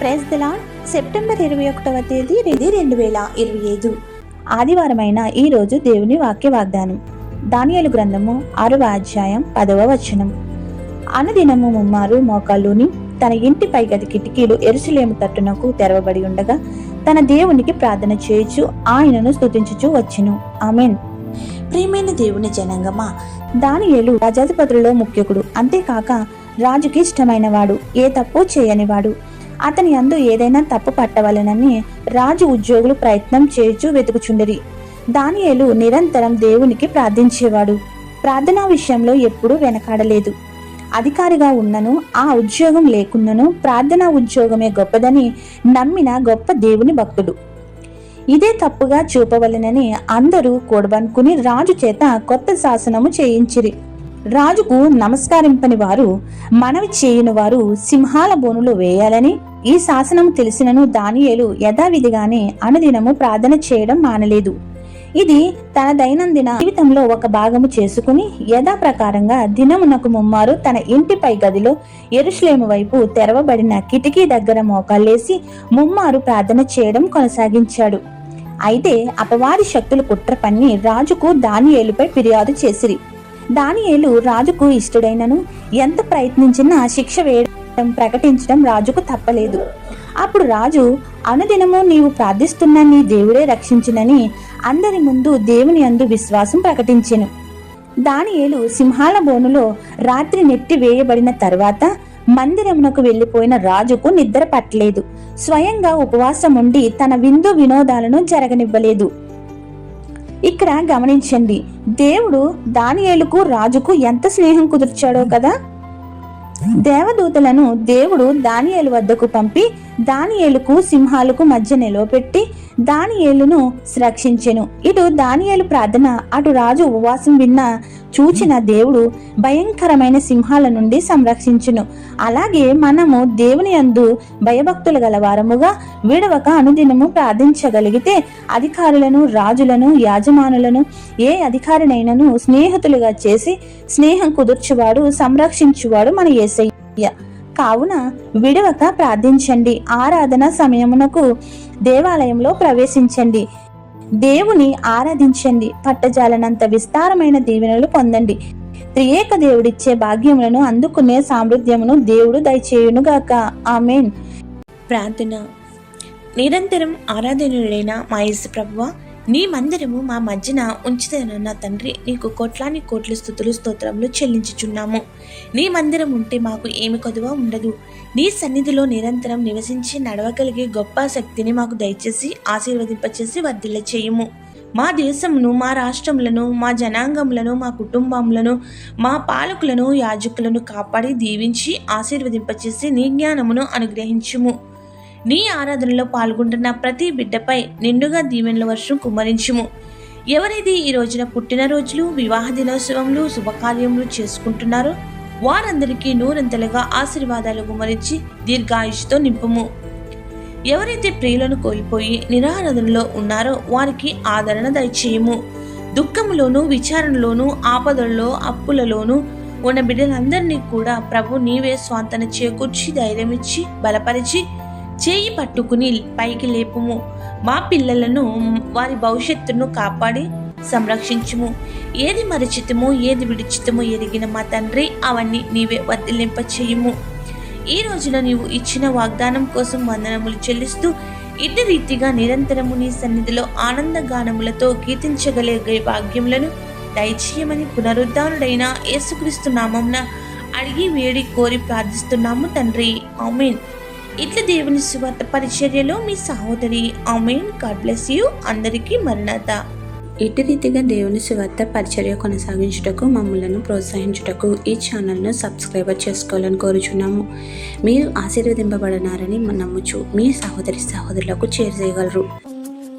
Press దిలా September ఇరవై ఒకటవ తేదీ ఇది రెండు వేల ఇరవై ఐదు. ఆదివారమైన ఈ రోజు దేవుని వాక్య వాగ్దానం. దానియలు గ్రంథము ఆరవ అధ్యాయం పదవ వచనం. అనుదినము ముమ్మారు మోకాళ్ళుని తన ఇంటి పై గది కిటికీలు ఎరుసలేము తట్టునకు తెరవబడి ఉండగా తన దేవునికి ప్రార్థన చేయొచ్చు ఆయనను స్థుతించుచు వచ్చును. ఆమెన్. ప్రియమైన దేవుని జనంగమా దానియేలు రాజాధిపతులలో ముఖ్యకుడు. అంతేకాక రాజుకి ఇష్టమైన వాడు ఏ తప్పు చేయనివాడు. అతని అందు ఏదైనా తప్పు పట్టవలనని రాజు ఉద్యోగులు ప్రయత్నం చేర్చు వెతుకుచుండిరి. దానియేలు నిరంతరం దేవునికి ప్రార్థించేవాడు. ప్రార్థనా విషయంలో ఎప్పుడూ వెనకాడలేదు. అధికారిగా ఉన్నను ఆ ఉద్యోగం లేకున్నను ప్రార్థనా ఉద్యోగమే గొప్పదని నమ్మిన గొప్ప దేవుని భక్తుడు. ఇదే తప్పుగా చూపవలెనని అందరూ కూడబనుకుని రాజు చేత కొత్త శాసనము చేయించిరి. రాజుకు నమస్కరింపని వారు మనవి చేయని వారు సింహాల బోనులు వేయాలని ఈ శాసనం తెలిసినను దానియేలు యథావిధిగానే అనుదినము ప్రార్థన చేయడం మానలేదు. ఇది తన దైనందిన జీవితంలో ఒక భాగము చేసుకుని యథాప్రకారంగా దినమునకు ముమ్మారు తన ఇంటిపై గదిలో ఎరుశ్లేము వైపు తెరవబడిన కిటికీ దగ్గర మోకాళ్ళేసి ముమ్మారు ప్రార్థన చేయడం కొనసాగించాడు. అయితే అపవాది శక్తులు కుట్ర పన్ని రాజుకు దానియేలుపై ఫిర్యాదు చేసిరి. దానియేలు రాజుకు ఇష్టడైనను ఎంత ప్రయత్నించినా శిక్ష వేయడం ప్రకటించడం రాజుకు తప్పలేదు. అప్పుడు రాజు అనుదినము నీవు ప్రార్థిస్తున్న నీ దేవుడే రక్షించునని అందరి ముందు దేవుని అందు విశ్వాసం ప్రకటించెను. దానియేలు సింహాల బోనులో రాత్రి నెట్టి వేయబడిన తర్వాత మందిరమునకు వెళ్ళిపోయిన రాజుకు నిద్ర పట్టలేదు. స్వయంగా ఉపవాసం ఉండి తన విందు వినోదాలను జరగనివ్వలేదు. ఇక్కడ గమనించండి. దేవుడు దానియేలుకు రాజుకు ఎంత స్నేహం కుదుర్చాడో కదా? దేవదూతలను దేవుడు దానియేలు వద్దకు పంపి దానియేలుకు సింహాలకు మధ్య నిలవపెట్టి దానియేలును రక్షించెను. ఇటు దానియేలు ప్రార్థన అటు రాజు ఉపవాసం విన్న చూచిన దేవుడు భయంకరమైన సింహాల నుండి సంరక్షించును. అలాగే మనము దేవుని యందు భయభక్తులు గలవారముగా విడవక అనుదినము ప్రార్థించగలిగితే అధికారులను రాజులను యాజమానులను ఏ అధికారినైనను స్నేహితులుగా చేసి స్నేహం కుదుర్చువాడు సంరక్షించువాడు మన యేసయ్య కావున విడవక ప్రార్థించండి. ఆరాధన సమయమునకు దేవాలయంలో ప్రవేశించండి. దేవుని ఆరాధించండి. పట్టజాలనంత విస్తారమైన దీవెనలు పొందండి. త్రియేక దేవుడిచ్చే భాగ్యములను అందుకునే సామృధ్యమును దేవుడు దయచేయునుగాక. ఆమెన్. ప్రార్థన. నిరంతరం ఆరాధనుడైన మా యేసు ప్రభువ నీ మందిరము మా మధ్యన ఉంచితేనన్న తండ్రి నీకు కోట్లాని కోట్ల స్థుతులు స్తోత్రములు చెల్లించుచున్నాము. నీ మందిరం ఉంటే మాకు ఏమి కొదువ ఉండదు. నీ సన్నిధిలో నిరంతరం నివసించి నడవగలిగే గొప్ప శక్తిని మాకు దయచేసి ఆశీర్వదింపచేసి వర్ధిల్ల చేయము. మా దేశమును మా రాష్ట్రములను మా జనాంగములను మా కుటుంబములను మా పాలకులను యాజకులను కాపాడి దీవించి ఆశీర్వదింపచేసి నీ జ్ఞానమును అనుగ్రహించుము. నీ ఆరాధనలో పాల్గొంటున్న ప్రతి బిడ్డపై నిండుగా దీవెనల వర్షం కుమ్మరించుము. ఎవరైతే ఈ రోజున పుట్టినరోజులు వివాహ దినోత్సవములు శుభకార్యములు చేసుకుంటున్నారో వారందరికీ నూరంతలుగా ఆశీర్వాదాలు గుమరించి దీర్ఘాయుషుతో నింపుము. ఎవరైతే ప్రియులను కోల్పోయి నిరారాధనలో ఉన్నారో వారికి ఆదరణ దయచేయము. దుఃఖములోను విచారణలోను ఆపదల్లో అప్పులలోను ఉన్న బిడ్డలందరినీ కూడా ప్రభు నీవే స్వాంతన చేకూర్చి ధైర్యమిచ్చి బలపరిచి చేయి పట్టుకుని పైకి లేపుము. మా పిల్లలను వారి భవిష్యత్తును కాపాడి సంరక్షించుము. ఏది మరచితమో ఏది విడిచితమో ఎరిగిన మా తండ్రి అవన్నీ నీవే వదిలింప చేయుము ఈ రోజున నీవు ఇచ్చిన వాగ్దానం కోసం వందనములు చెల్లిస్తూ ఇటు రీతిగా నిరంతరము నీ సన్నిధిలో ఆనందగానములతో గానములతో భాగ్యములను దయచేయమని పునరుద్ధానుడైన యేసుక్రీస్తు నామంన అడిగి వేడి కోరి ప్రార్థిస్తున్నాము తండ్రి. ఆమెన్. ఇట్ల దేవుని సువార్త పరిచర్యలో మీ సహోదరి ఆమెన్. God bless you. అందరికీ మరణత ఇటు రీతిగా దేవుని సువార్త పరిచర్య కొనసాగించుటకు మమ్మలను ప్రోత్సహించుటకు ఈ ఛానల్ను సబ్స్క్రైబర్ చేసుకోవాలని కోరుచున్నాము. మీరు ఆశీర్వదింపబడినారని నమ్ముచు మీ సహోదరి సహోదరులకు చేరజేయగలరు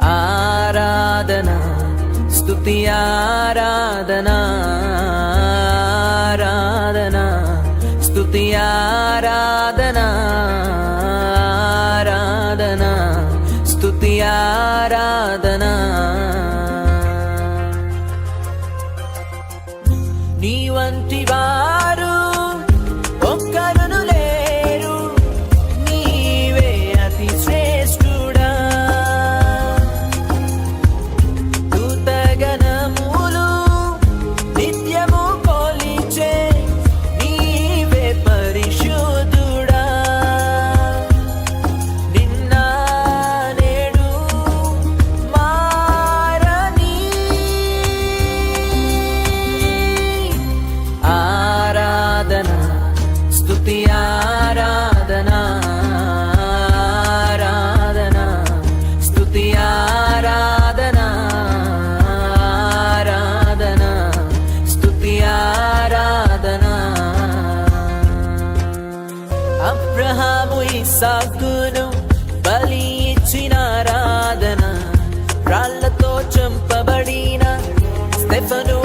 ఆరాధన స్తుతి ఆరాధన ఆరాధన స్తుతి ఆరాధన ఆరాధన. ఆరాధన అబ్రహాము ఇసాకును బలి ఇచ్చిన ఆరాధన రాళ్ళతో చంపబడిన స్టెఫను